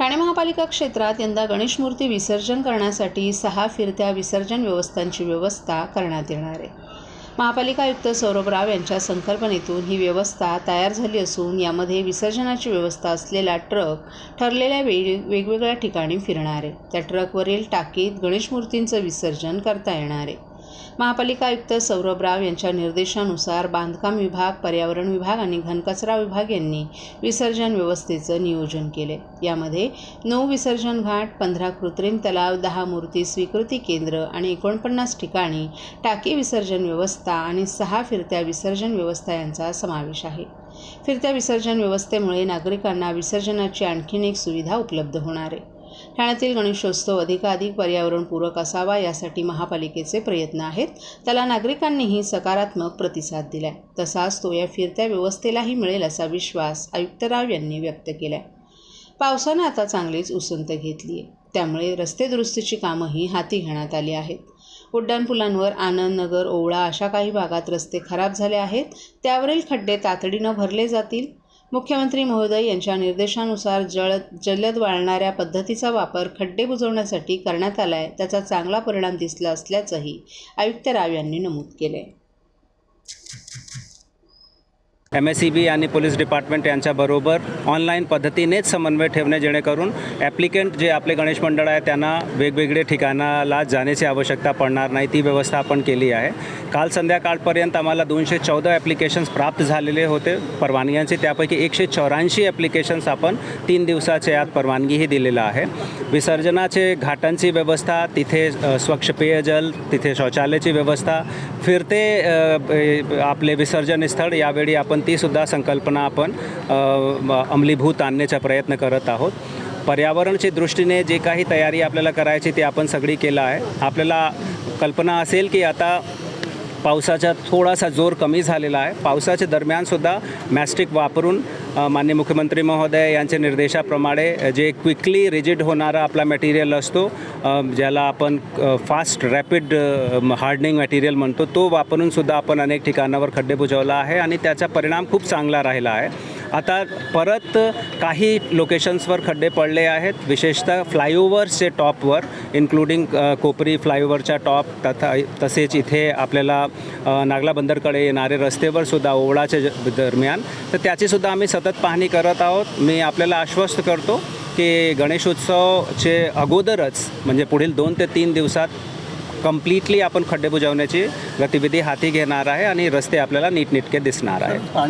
ठाणे महापालिका क्षेत्रात यंदा गणेश मूर्ती विसर्जन करण्यासाठी सहा फिरत्या विसर्जन व्यवस्थांची व्यवस्था करण्यात येणार आहे. महापालिका आयुक्त सौरभ राव यांच्या संकल्पनेतून ही व्यवस्था तयार झाली असून यामध्ये विसर्जनाची व्यवस्था असलेला ट्रक ठरलेल्या वेळी वेगवेगळ्या ठिकाणी फिरणार आहे. त्या ट्रकवरील टाकीत गणेश मूर्तींचं विसर्जन करता येणार आहे. महापालिका आयुक्त सौरभ राव यांच्या निर्देशानुसार बांधकाम विभाग पर्यावरण विभाग आणि घनकचरा विभाग यांनी विसर्जन व्यवस्थेचं नियोजन केले. यामध्ये नऊ विसर्जन घाट पंधरा कृत्रिम तलाव दहा मूर्ती स्वीकृती केंद्र आणि एकोणपन्नास ठिकाणी टाकी विसर्जन व्यवस्था आणि सहा फिरत्या विसर्जन व्यवस्था यांचा समावेश आहे. फिरत्या विसर्जन व्यवस्थेमुळे नागरिकांना विसर्जनाची आणखीन एक सुविधा उपलब्ध होणार आहे. ठाण्यातील गणेशोत्सव अधिकाधिक पर्यावरणपूरक असावा यासाठी महापालिकेचे प्रयत्न आहेत. त्याला नागरिकांनीही सकारात्मक प्रतिसाद दिलाय. तसाच तो या फिरत्या व्यवस्थेलाही मिळेल असा विश्वास आयुक्त राव यांनी व्यक्त केलाय. पावसानं आता चांगलीच उसंत घेतली आहे त्यामुळे रस्ते दुरुस्तीची कामंही हाती घेण्यात आली आहेत. उड्डाणपुलांवर आनंद नगर ओवळा अशा काही भागात रस्ते खराब झाले आहेत. त्यावरील खड्डे तातडीनं भरले जातील. मुख्यमंत्री महोदय यांच्या निर्देशानुसार जळ जलद वाळणाऱ्या पद्धतीचा वापर खड्डे बुजवण्यासाठी करण्यात आला आहे त्याचा चांगला परिणाम दिसला असल्याचंही आयुक्त राव यांनी नमूद केलं आहे एम एस सी बी आणि पोलीस डिपार्टमेंट यांच्याबरोबर ऑनलाईन पद्धतीनेच समन्वय ठेवणे जेणेकरून ॲप्लिकंट जे आपले गणेश मंडळ आहे त्यांना वेगवेगळे ठिकाणाला जाण्याची आवश्यकता पडणार नाही. ती व्यवस्था आपण केली आहे. काल संध्याकाळपर्यंत आम्हाला दोनशे चौदा ॲप्लिकेशन्स प्राप्त झालेले होते. परवानग्यांचे त्यापैकी एकशे चौऱ्याऐंशी ॲप्लिकेशन्स आपण तीन दिवसाच्या आत परवानगीही दिलेलं आहे. विसर्जनाचे घाटांची व्यवस्था तिथे स्वच्छ पेयजल तिथे शौचालयाची व्यवस्था फिरते आपले विसर्जन स्थळ यावेळी आपण तीसुद्धा संकल्पना आपण अंमलीभूत आणण्याचा प्रयत्न करत आहोत. पर्यावरणच्या दृष्टीने जे काही तयारी आपल्याला करायची ती आपण सगळी केलं आहे. आपल्याला कल्पना असेल की आता पावसाचा थोडासा जोर कमी झालेला आहे. पावसाच्या दरम्यानसुद्धा मॅस्टिक वापरून मान्य माननीय मुख्यमंत्री महोदय यांच्या निर्देशाप्रमाणे जे क्विकली रिजिड होणारा आपला मटेरियल असतो ज्याला आपण फास्ट रॅपिड हार्डनिंग मटेरियल म्हणतो तो वापरूनसुद्धा आपण अनेक ठिकाणावर खड्डे बुजवला आहे आणि त्याचा परिणाम खूप चांगला राहिला आहे. आता परत काही लोकेशन्सवर खड्डे पडले आहेत. विशेषतः फ्लायओव्हर्सचे टॉपवर इन्क्लुडिंग कोपरी फ्लायओव्हरच्या टॉप तथा तसेच इथे आपल्याला नागला बंदरकडे येणारे रस्तेवर सुद्धा ओवळाच्या दरम्यान. तर त्याचीसुद्धा आम्ही सतत पाहणी करत आहोत. मी आपल्याला आश्वस्त करतो की गणेशोत्सवचे अगोदरच म्हणजे पुढील दोन ते तीन दिवसात कम्प्लिटली आपण खड्डे बुजवण्याची गतिविधी हाती घेणार आहे आणि रस्ते आपल्याला नीटनेटके दिसणार आहे